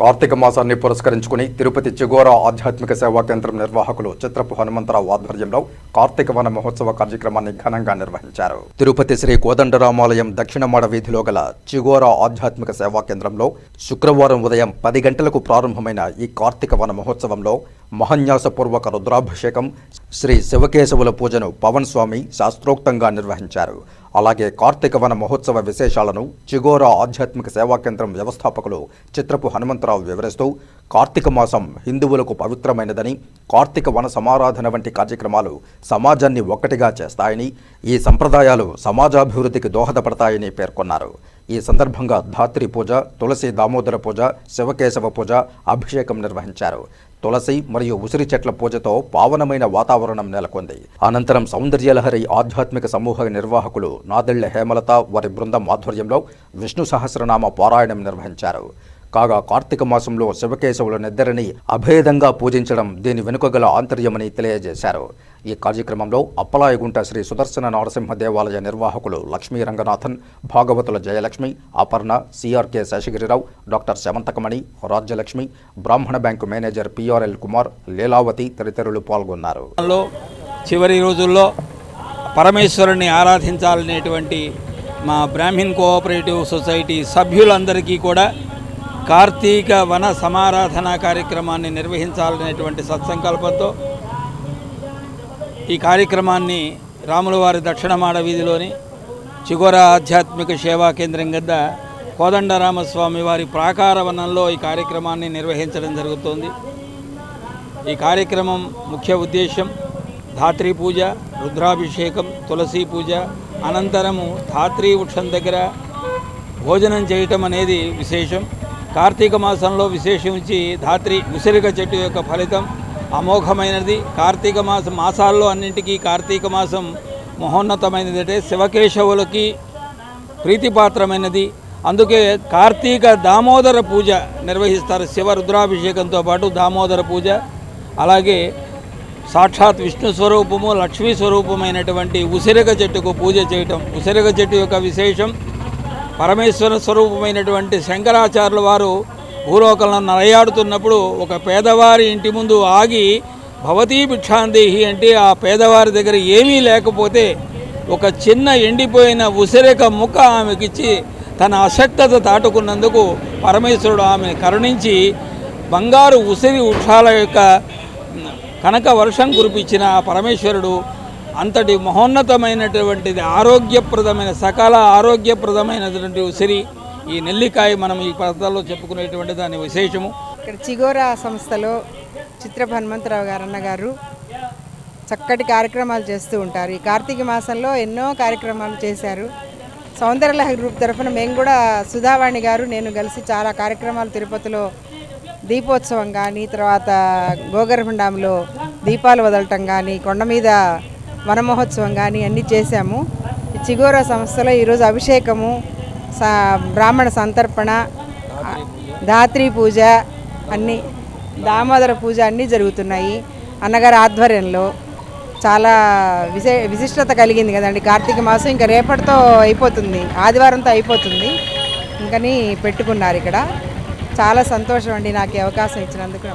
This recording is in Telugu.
కార్తీక మాసాన్ని పురస్కరించుకుని తిరుపతి చిగోరా ఆధ్యాత్మిక సేవా కేంద్రం నిర్వాహకులు చిత్రపు హనుమంతరావు ఆధ్వర్యంలో కార్తీక వన మహోత్సవ కార్యక్రమాన్ని ఘనంగా నిర్వహించారు. తిరుపతి శ్రీ కోదండరామాలయం దక్షిణమాడ వీధిలో గల చిగోర ఆధ్యాత్మిక సేవా కేంద్రంలో శుక్రవారం ఉదయం పది గంటలకు ప్రారంభమైన ఈ కార్తీక వన మహోత్సవంలో మహన్యాసపూర్వక రుద్రాభిషేకం శ్రీ శివకేశవుల పూజను పవన్ స్వామి శాస్త్రోక్తంగా నిర్వహించారు. అలాగే కార్తీక వన మహోత్సవ విశేషాలను చిగోరా ఆధ్యాత్మిక సేవా కేంద్రం వ్యవస్థాపకులు చిత్రపు హనుమంతరావు వివరిస్తూ కార్తీక మాసం హిందువులకు పవిత్రమైనదని కార్తీక వన సమారాధన వంటి కార్యక్రమాలు సమాజాన్ని ఒక్కటిగా చేస్తాయని ఈ సంప్రదాయాలు సమాజాభివృద్ధికి దోహదపడతాయని పేర్కొన్నారు. ఈ సందర్భంగా ధాత్రి పూజ తులసి దామోదర పూజ శివకేశవ పూజ అభిషేకం నిర్వహించారు. తులసి మరియు ఉసిరి చెట్ల పూజతో పావనమైన వాతావరణం నెలకొంది. అనంతరం సౌందర్యలహరి ఆధ్యాత్మిక సమూహ నిర్వాహకులు నాదెళ్ళ హేమలత వారి బృందం ఆధ్వర్యంలో విష్ణు సహస్రనామ పారాయణం నిర్వహించారు. కాగా కార్తీక మాసంలో శివకేశవులనిద్దరిని అభేదంగా పూజించడం దీని వెనుక గల ఆంతర్యమని తెలియజేశారు. ఈ కార్యక్రమంలో అప్పలాయగుంట శ్రీ సుదర్శన నరసింహ దేవాలయ నిర్వాహకులు Lakshmi Ranganathan Bhagavatula Jayalakshmi Aparna CRK Seshagirirao doctor Shamantakamani Rajyalakshmi Brahmana bank manager PRL Kumar Leelavathi తదితరులు పాల్గొన్నారు. చివరి రోజుల్లో పరమేశ్వరుని ఆరాధించాలనేటువంటి మా బ్రాహ్మిన్ కోఆపరేటివ్ సొసైటీ సభ్యులందరికీ కూడా కార్తీక వన సమారాధన కార్యక్రమాన్ని నిర్వహించాలనేటువంటి సత్సంకల్పంతో ఈ కార్యక్రమాన్ని రాములవారి దక్షిణమాడ వీధిలోని చిగోర ఆధ్యాత్మిక సేవా కేంద్రం గద్ద కోదండరామస్వామి వారి ప్రాకార వనంలో ఈ కార్యక్రమాన్ని నిర్వహించడం జరుగుతోంది. ఈ కార్యక్రమం ముఖ్య ఉద్దేశం ధాత్రి పూజ రుద్రాభిషేకం తులసి పూజ అనంతరము ధాత్రి వృక్షం దగ్గర భోజనం చేయటం అనేది విశేషం. కార్తీక మాసంలో విశేషించి ధాత్రి ఉసిరిక చెట్టు యొక్క ఫలితం అమోఘమైనది. కార్తీక మాసం మాసాల్లో అన్నింటికీ కార్తీక మాసం మహోన్నతమైనది అంటే శివకేశవులకి ప్రీతిపాత్రమైనది. అందుకే కార్తీక దామోదర పూజ నిర్వహిస్తారు శివ రుద్రాభిషేకంతో పాటు దామోదర పూజ. అలాగే సాక్షాత్ విష్ణు స్వరూపము లక్ష్మీ స్వరూపమైనటువంటి ఉసిరిక చెట్టుకు పూజ చేయటం. ఉసిరిక చెట్టు యొక్క విశేషం పరమేశ్వర స్వరూపమైనటువంటి శంకరాచార్యుల వారు భూలోకంలో నలయాడుతున్నప్పుడు ఒక పేదవారి ఇంటి ముందు ఆగి భవతీ భిక్షాందేహి అంటే ఆ పేదవారి దగ్గర ఏమీ లేకపోతే ఒక చిన్న ఎండిపోయిన ఉసిరిక ముక్క ఆమెకిచ్చి తన అశక్తత దాటుకున్నందుకు పరమేశ్వరుడు ఆమె కరుణించి బంగారు ఉసిరి వృక్షాల యొక్క కనక వర్షం కురిపించిన ఆ పరమేశ్వరుడు అంతటి మహోన్నతమైనటువంటిది ఆరోగ్యప్రదమైన సకాల ఆరోగ్యప్రదమైనటువంటి ఉసిరి ఈ నెల్లికాయ మనం ఈ పదాల్లో చెప్పుకునేటువంటి దాని విశేషము. ఇక్కడ చిగోరా సంస్థలో చిత్ర హనుమంతరావు గారు అన్నగారు చక్కటి కార్యక్రమాలు చేస్తూ ఉంటారు. ఈ కార్తీక మాసంలో ఎన్నో కార్యక్రమాలు చేశారు. సౌందర్యలహరి గ్రూప్ తరఫున మేము కూడా సుధావాణి గారు నేను కలిసి చాలా కార్యక్రమాలు తిరుపతిలో దీపోత్సవం కానీ తర్వాత గోగర్భండాంలో దీపాలు వదలటం కానీ కొండ మీద వనమహోత్సవం కానీ అన్నీ చేశాము. చిగోర చిగోరా సంస్థలో ఈరోజు అభిషేకము సా బ్రాహ్మణ సంతర్పణ ధాత్రి పూజ అన్నీ దామోదర పూజ అన్నీ జరుగుతున్నాయి. అన్నగారి ఆధ్వర్యంలో చాలా విశే విశిష్టత కలిగింది కదండి. కార్తీక మాసం ఇంకా రేపటితో అయిపోతుంది. ఆదివారంతో అయిపోతుంది. ఇంకని పెట్టుకున్నారు ఇక్కడ. చాలా సంతోషం అండి నాకు అవకాశం ఇచ్చినందుకు.